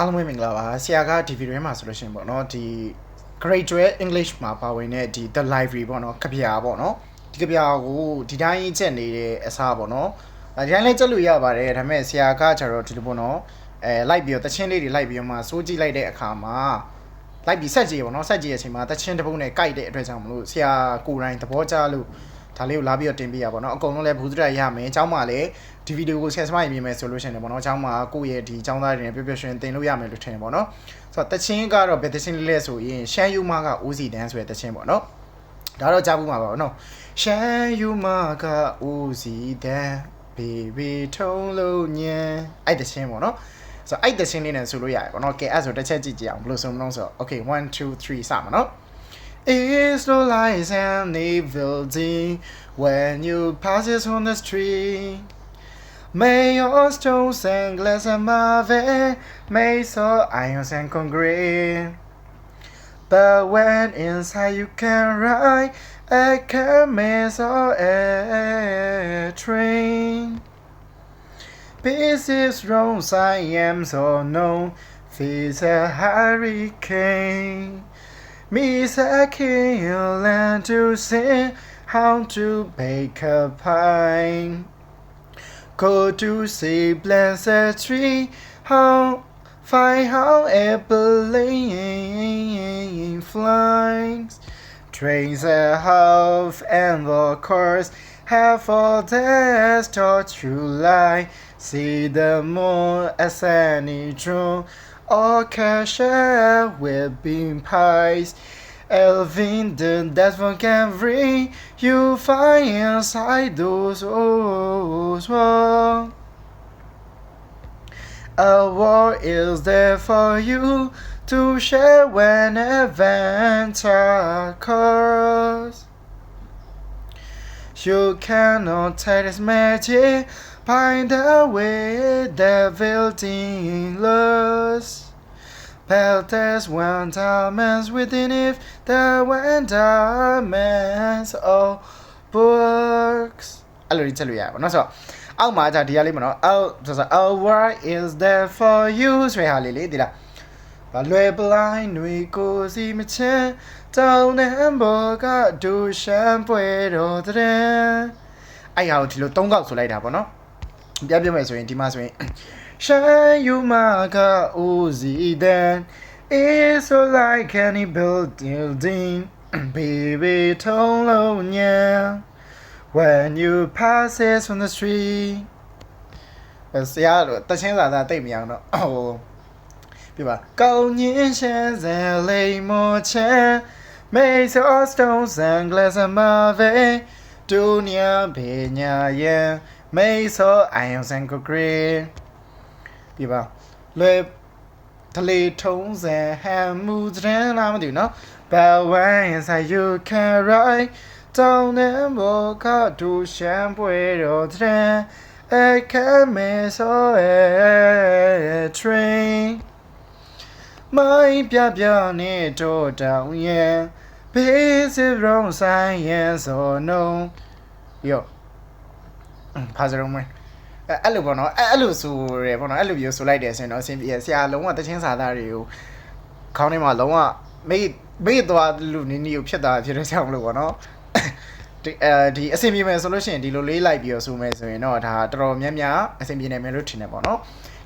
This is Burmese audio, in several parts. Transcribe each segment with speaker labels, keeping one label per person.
Speaker 1: အားလုံးပဲမင်္ဂလာပါဆရာကဒီဗီဒီယိုမှာဆိုလို့ရှိရင်ပေါ့နော်ဒီ grade 12 English မှာပါဝင်တဲ့ဒီ the library ပေါ့နော်ကဗျာပေါ့နော်ဒီကဗျာကိုဒီတိုင်းချက်နေတဲ့အစားပေါ့နော်အဲဒီတိုင်းလည်းချက်လို့ရပါတယ်ဒါပေမဲ့ဆရာကကျတော့ဒီလိုပေါ့နော်အဲလိုက်ပြီးတော့တချင်းလေးတွေလိုက်ပြီးတော့မှစိုးကြည့်လိုက်တဲ့အခါမှာလိုက်ပြီးဆက်ကြည့်ပေါ့နော်ဆက်ကြည့်တဲ့အချိန်မှာတချင်းတစ်ပုတ်နဲ့ကြိုက်တဲ့အတွက်ကြောင့်မလို့ဆရာကိုယ်တိုင်သဘောကျလို့ ဒါလေးကိုလာပြီးတော့တင်ပြရပါတော့အကုန်လုံးလည်းဘူးစရရမယ်အเจ้าမှာလည်းဒီဗီဒီယိုကိုဆရာစမကြီးမြင်မယ်ဆိုလို့ရှိရင်လည်းပေါ့နော်အเจ้าမှာကိုယ့်ရဲ့ဒီအเจ้าသားတွေနဲ့ပြပြရှင်တင်လို့ရမယ်လို့ထင်တယ်ပေါ့နော်ဆိုတော့တချင်းကတော့ဘယ်တချင်းလေးလဲဆိုရင်ရှမ်းယူမကဦးစီတန်းဆိုတဲ့တချင်းပေါ့နော်ဒါတော့ကြားဘူးမှာပါပေါ့နော်ရှမ်းယူမကဦးစီတန်းဘေဘီထုံးလို့ညံအဲ့တချင်းပေါ့နော်ဆိုတော့အဲ့တချင်းလေးနဲ့ဆိုလို့ရတယ်ပေါ့နော်ကဲအဲ့ဆိုတစ်ချက်ကြည့်ကြည့်အောင်ဘယ်လိုဆိုမလို့ဆိုတော့ okay 1 2 3စမှာနော် It's no lies and evil deed when you pass on the street. May your stones and glass and marvel, may so irons and concrete. But when inside you can ride a or a train. Pieces rose I am so known, face a hurricane. Miss a king learn to sing how to bake a pie. Go to see blessed tree, how find how a plane flies. Trains a half and the course have for their star true light. See the moon as any true or cash with bean pies. Elvin, the one can bring you find inside those walls. A war is there for you to share when adventure occurs. You cannot take this magic, find a way that felt in loss. Felt as one diamonds within if the one diamonds all books. အဲ့လိုချက်လို့ရပါတော့နော်ဆိုတော့အောက်မှာじゃဒီကလေးမနော် out ဆိုတော့ our world is there for you ဆိုရဟာလေးလေဒီလားဘာလွယ်ပလိုင်းတွေကိုစီမချဲတောင်းနှံဘောကဒူရှမ်းပွဲတော်တဲ့အဲ့ဟာကိုဒီလို၃កောက်ဆိုလိုက်တာပေါ့နော် ပြပြမယ်ဆိုရင်ဒီမှာဆိုရင် Shine you maga uzi then It's so like any building Baby don't low When you pass it from the street ဆရာတို့တချင်းစာသားတိတ်မရအောင်တော့ဟိုပြပါကောင်းညင်းရှမ်းစံလိမ်မောချမ်း Makes all stones and glass and marvel dunia benyayen mei so ayon san ko kre ဒီပါလွယ်တလေထုံးစံဟမ်မူစံလားမသိဘူးနော်ဘဝိုင်းဆိုင် you can right တောင်းနေဘောကဒူရှံပွဲတော်တဲ့အခဲမဲဆိုအ train မိုင်းပြပြနေတော့တောင်းရဲ့ ဘေးစစ်ရုံးဆိုင်ရဲ့ဆိုနုံယောဖာစရုံးမဲအဲ့အဲ့လိုပေါ့နော်အဲ့အဲ့လိုဆိုရဲပေါ့နော်အဲ့လိုမျိုးဆိုလိုက်တယ်ဆိုရင်တော့အဆင်ပြေဆရာလုံးဝတချင်းစာသားတွေကိုခေါင်းထဲမှာလုံးဝမေ့မေ့သွားလူနီနီကိုဖြစ်တာဖြစ်တဲ့ကြောင့်မလို့ပေါ့နော်ဒီအဲဒီအဆင်ပြေမယ်ဆိုလို့ရှိရင်ဒီလိုလေးလိုက်ပြီးတော့ဆိုမယ်ဆိုရင်တော့ဒါတော်တော်များများအဆင်ပြေနိုင်မယ်လို့ထင်တယ်ပေါ့နော်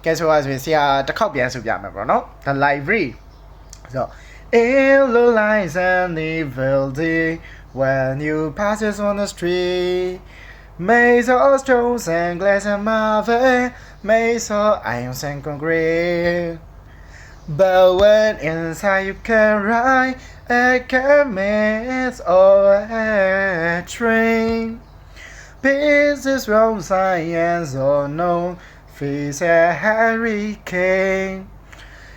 Speaker 1: ကဲဆိုရဆိုရင်ဆရာတစ်ခေါက်ပြန်ဆိုပြမယ်ပေါ့နော် the library ဆိုတော့ Illo lies and evil day when you passes on the street Maze of stones and glass and marvel Maze of irons and concrete But when inside you can ride a camel or a train. Pieces from science or no face a hurricane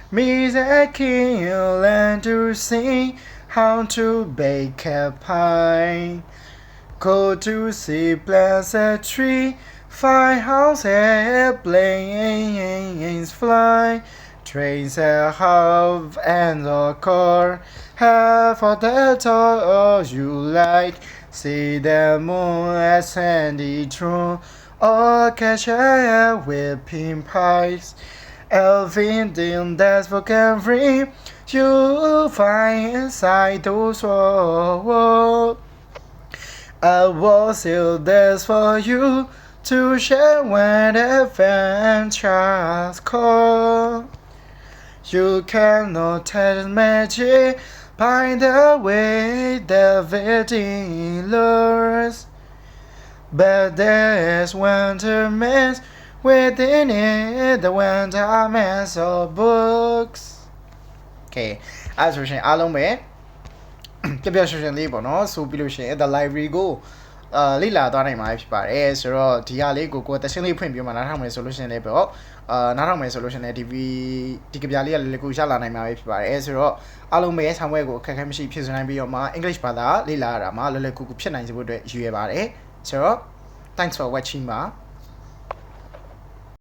Speaker 1: A king learn to sing how to bake a pie. Go to see blessed tree Find house airplanes fly Trains a half and a car. Half of that all you like. See the moon at sandy true. Or catch a whipping pies Dean that's for free you find inside those walls I was still there for you to share when adventures call. You cannot tell magic by the way the wedding lures. But there's wonderment within it, the wonderment of books. Okay, အဲ့ဆိုရှင်အားလုံးပဲပြပြရွှင်ရွှင်လေးပေါ့နော်ဆိုပြီးလို့ရှိရင် the library ကိုအာလေ့လာသွားနိုင်မှာဖြစ်ပါတယ်ဆိုတော့ဒီဟာလေးကိုကိုယ်တချင်းလေးဖွင့်ပြမှာနားထောင်မယ်ဆိုလို့ရှိရင်လည်းပေါ့အာနားထောင်မယ်ဆိုလို့ရှိရင်လည်းဒီဒီကပြလေးကလည်းကိုရလာနိုင်မှာပဲဖြစ်ပါတယ်ဆိုတော့အားလုံးပဲဆောင်းပွဲကိုအခက်အခဲမရှိဖြစ်စနိုင်ပြီးတော့မှ English ဘာသာလေ့လာရတာမှာလွယ်လွယ်ကူကူဖြစ်နိုင်စေဖို့အတွက်ရည်ရွယ်ပါတယ်ဆိုတော့ thanks for watching ပါ